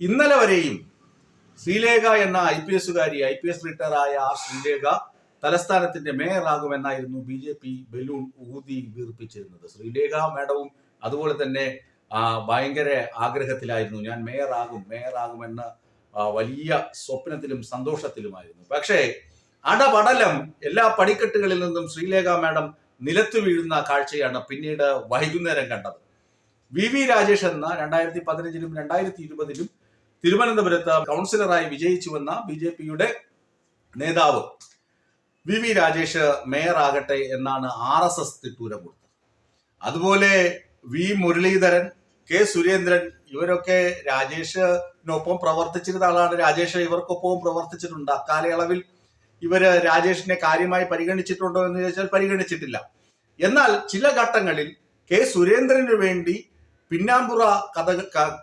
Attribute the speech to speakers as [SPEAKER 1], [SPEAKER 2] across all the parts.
[SPEAKER 1] ഇന്നലെ വരെയും ശ്രീലേഖ എന്ന ഐ പി എസുകാരി ഐ പി എസ് റിട്ടയറായ ആ ശ്രീലേഖ തലസ്ഥാനത്തിന്റെ മേയറാകുമെന്നായിരുന്നു ബി ജെ പി ബലൂൺ ഊതി വീർപ്പിച്ചിരുന്നത്. ശ്രീലേഖ മാഡവും അതുപോലെ തന്നെ ഭയങ്കര ആഗ്രഹത്തിലായിരുന്നു. ഞാൻ മേയറാകും മേയറാകുമെന്ന് വലിയ സ്വപ്നത്തിലും സന്തോഷത്തിലുമായിരുന്നു. പക്ഷേ അടപടലം എല്ലാ പടിക്കെട്ടുകളിൽ നിന്നും ശ്രീലേഖ മാഡം നിലത്തു വീഴുന്ന കാഴ്ചയാണ് പിന്നീട് വൈകുന്നേരം കണ്ടത്. വി വി രാജേഷ് എന്ന രണ്ടായിരത്തി പതിനഞ്ചിലും രണ്ടായിരത്തി ഇരുപതിലും തിരുവനന്തപുരത്ത് കൗൺസിലറായി വിജയിച്ചുവെന്ന ബി ജെ പിയുടെ നേതാവ് വി വി രാജേഷ് മേയർ ആകട്ടെ എന്നാണ് ആർ എസ് എസ് തിട്ടൂരം കൊടുത്തത്. അതുപോലെ വി മുരളീധരൻ കെ സുരേന്ദ്രൻ ഇവരൊക്കെ രാജേഷിനൊപ്പം പ്രവർത്തിച്ചിരുന്ന ആളാണ്. രാജേഷ് ഇവർക്കൊപ്പവും പ്രവർത്തിച്ചിട്ടുണ്ട്. അക്കാലയളവിൽ ഇവർ രാജേഷിനെ കാര്യമായി പരിഗണിച്ചിട്ടുണ്ടോ എന്ന് ചോദിച്ചാൽ പരിഗണിച്ചിട്ടില്ല. എന്നാൽ ചില ഘട്ടങ്ങളിൽ കെ സുരേന്ദ്രന് വേണ്ടി പിന്നാമ്പുറ കഥ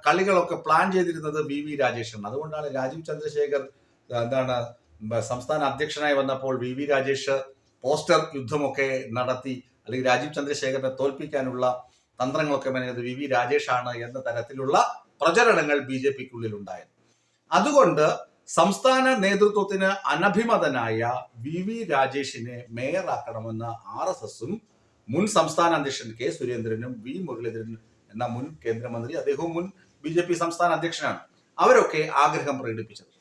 [SPEAKER 1] കളികളൊക്കെ പ്ലാൻ ചെയ്തിരുന്നത് വി വി രാജേഷാണ്. അതുകൊണ്ടാണ് രാജീവ് ചന്ദ്രശേഖർ എന്താണ് സംസ്ഥാന അധ്യക്ഷനായി വന്നപ്പോൾ വി വി രാജേഷ് പോസ്റ്റർ യുദ്ധമൊക്കെ നടത്തി അല്ലെങ്കിൽ രാജീവ് ചന്ദ്രശേഖരനെ തോൽപ്പിക്കാനുള്ള തന്ത്രങ്ങളൊക്കെ മെനയത് വി വി രാജേഷാണ് എന്ന തരത്തിലുള്ള പ്രചരണങ്ങൾ ബി ജെ പിക്കുള്ളിൽ ഉണ്ടായത് അതുകൊണ്ട് സംസ്ഥാന നേതൃത്വത്തിന് അനഭിമതനായ വി വി രാജേഷിനെ മേയറാക്കണമെന്ന് ആർ എസ് എസും മുൻ സംസ്ഥാന അധ്യക്ഷൻ കെ സുരേന്ദ്രനും വി മുരളീധരനും എന്ന മുൻ കേന്ദ്രമന്ത്രി അദ്ദേഹവും മുൻ ബി ജെ പി സംസ്ഥാന അധ്യക്ഷനാണ്. അവരൊക്കെ ആഗ്രഹം പ്രകടിപ്പിച്ചത്.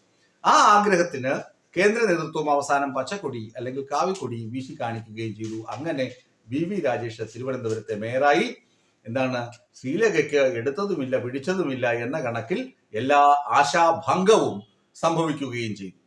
[SPEAKER 1] ആ ആഗ്രഹത്തിന് കേന്ദ്ര നേതൃത്വം അവസാനം പച്ചക്കൊടി അല്ലെങ്കിൽ കാവിക്കൊടി വീശി കാണിക്കുകയും ചെയ്തു. അങ്ങനെ വി വി രാജേഷ് തിരുവനന്തപുരത്തെ മേയറായി. എന്താണ്? ശ്രീലേഖയ്ക്ക് എടുത്തതുമില്ല പിടിച്ചതുമില്ല എന്ന കണക്കിൽ എല്ലാ ആശാഭംഗവും സംഭവിക്കുകയും ചെയ്തു.